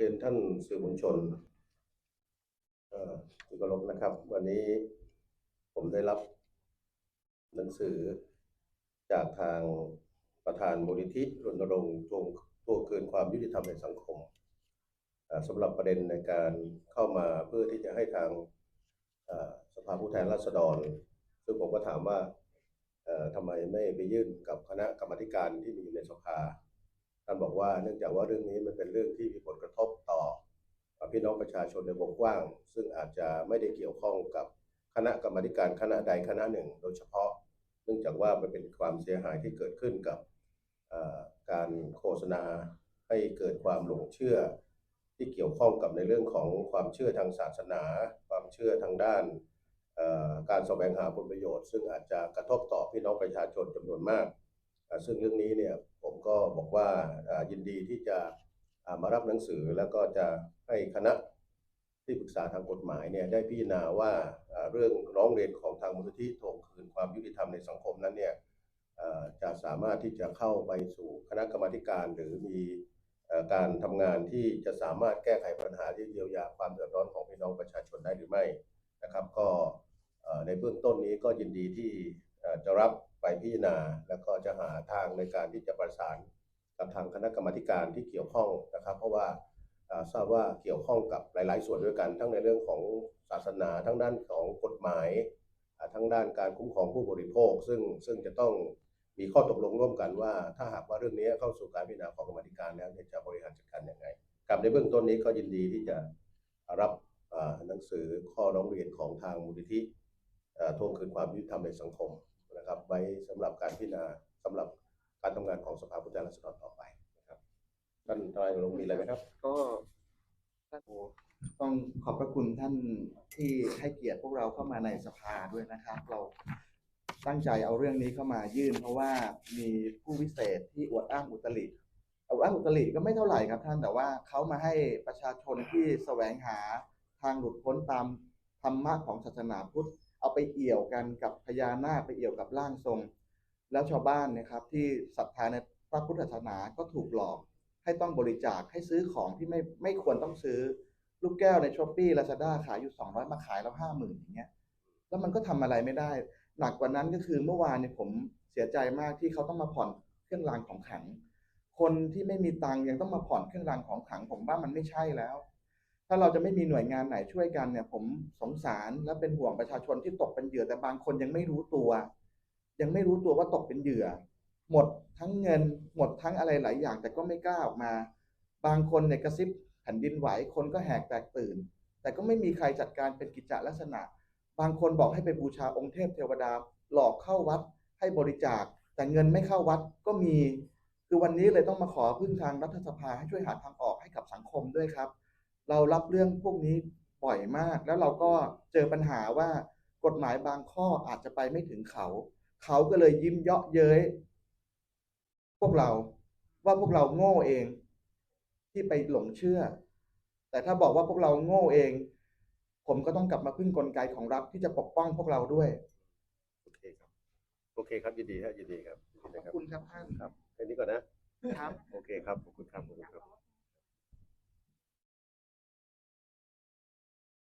รียนท่านสื่อมวลชนเอ่อที่เคารพนะครับ วันนี้ผมได้รับ หนังสือจากทางประธานมูลนิธิรณรงค์ทวงทวงคืนความยุติธรรมในสังคมสำหรับประเด็นในการเข้ามาเพื่อที่จะให้ทางสภาผู้แทนราษฎร ซึ่งผมก็ถามว่าทำไมไม่ไปยื่นกับคณะกรรมการที่มีอยู่ในสภา ท่านบอกว่าเนื่องจากว่าเรื่องนี้มันเป็นเรื่องที่มีผลกระทบต่อพี่น้องประชาชนในวงกว้าง ซึ่งอาจจะไม่ได้เกี่ยวข้องกับคณะกรรมการคณะใดคณะหนึ่ง โดยเฉพาะ เนื่องจากว่ามันเป็นความเสียหายที่เกิดขึ้นกับการโฆษณาให้เกิดความหลงเชื่อ ที่เกี่ยวข้องกับในเรื่องของความเชื่อทางศาสนา ความเชื่อทางด้านการแสวงหาผลประโยชน์ ซึ่งอาจจะกระทบต่อพี่น้องประชาชนจำนวนมาก ซึ่งเรื่องนี้เนี่ย ก็บอกว่ายินดีที่จะมารับหนังสือแล้วก็จะให้คณะที่ปรึกษาทางกฎหมายเนี่ยได้พิจารณาว่าเรื่องร้องเรียนของทางมูลนิธิทวงคืนความยุติธรรมในสังคมนั้นเนี่ยจะสามารถที่จะเข้าไปสู่คณะกรรมการหรือมีการทำงานที่จะสามารถแก้ไขปัญหาที่เยียวยาความเดือดร้อนของพี่น้องประชาชนได้หรือไม่นะครับ ก็ในเบื้องต้นนี้ก็ยินดีที่จะรับ ไปพิจารณา แล้วก็จะหาทางในการที่จะประสานกับทางคณะกรรมการที่เกี่ยวข้องนะครับ เพราะว่าทราบว่าเกี่ยวข้องกับหลาย ๆ ส่วนด้วยกัน ทั้งในเรื่องของศาสนา ทั้งด้านของกฎหมาย ทั้งด้านการคุ้มครองผู้บริโภค ซึ่งซึ่งจะต้องมีข้อตกลงร่วมกันว่าถ้าหากว่าเรื่องนี้เข้าสู่การพิจารณาของกรรมการแล้วเนี่ยจะบริหารจัดการอย่างไรครับในเบื้องต้นนี้ก็ยินดีที่จะรับหนังสือข้อร้องเรียนของทางมูลนิธิทวงคืนความยุติธรรมในสังคม นะครับไว้สำหรับการพิจารณาสำหรับการทำงานของสภาผู้แทนราษฎรต่อไปนะครับท่านทนายรงมีอะไรไหมครับ ก็ท่านต้องขอบพระคุณท่านที่ให้เกียรติพวกเราเข้ามาในสภาด้วยนะครับ เราตั้งใจเอาเรื่องนี้เข้ามายื่น เพราะว่ามีผู้วิเศษที่อวดอ้างอุตริอวดอ้างอุตริก็ไม่เท่าไหร่ครับท่านแต่ว่าเขามาให้ประชาชนที่แสวงหาทางหลุดพ้นตามธรรมะของศาสนาพุทธ เอาไปเอี่ยวกันกับพญานาคไปเอี่ยวกับร่างทรง แล้วชาวบ้านนะครับที่ศรัทธาในพระพุทธศาสนาก็ถูกหลอก ให้ต้องบริจาคให้ซื้อของที่ไม่ไม่ควรต้องซื้อ ลูกแก้วในช้อปปี้ลาซาด้าขายอยู่ 200 มาขายแล้วห้าหมื่นอย่างเงี้ยแล้วมันก็ทำอะไรไม่ได้ หนักกว่านั้นก็คือเมื่อวานเนี่ยผมเสียใจมากที่เขาต้องมาผ่อนเครื่องรางของขัง คนที่ไม่มีตังยังต้องมาผ่อนเครื่องรางของขัง ผมว่ามันไม่ใช่แล้ว ถ้าเราจะไม่มีหน่วยงานไหนช่วยกันเนี่ย ผมสงสารและเป็นห่วงประชาชนที่ตกเป็นเหยื่อแต่บางคนยังไม่รู้ตัว ยังไม่รู้ตัวว่าตกเป็นเหยื่อ หมดทั้งเงินหมดทั้งอะไรหลายอย่าง แต่ก็ไม่กล้าออกมา บางคนเนี่ยกระซิบแผ่นดินไหวคนก็แหกแตกตื่น แต่ก็ไม่มีใครจัดการเป็นกิจจลักษณะ บางคนบอกให้ไปบูชาองค์เทพเทวดาหลอกเข้าวัดให้บริจาค แต่เงินไม่เข้าวัดก็มี คือวันนี้เลยต้องมาขอพึ่งทางรัฐสภาให้ช่วยหาทางออกให้กับสังคมด้วยครับ เรารับเรื่องพวกนี้บ่อยมาก แล้วเราก็เจอปัญหาว่ากฎหมายบางข้ออาจจะไปไม่ถึงเขา เขาก็เลยยิ้มเยาะเย้ยพวกเราว่าพวกเราโง่เอง ที่ไปหลงเชื่อ แต่ถ้าบอกว่าพวกเราโง่เอง ผมก็ต้องกลับมาพึ่งกลไกของรัฐที่จะปกป้องพวกเราด้วย โอเคครับ โอเคครับยินดีฮะยินดีครับยินดีขอบนะครับคุณครับท่านครับแค่นี้ก่อนนะครับโอเคครับขอบคุณครับขอบคุณครับ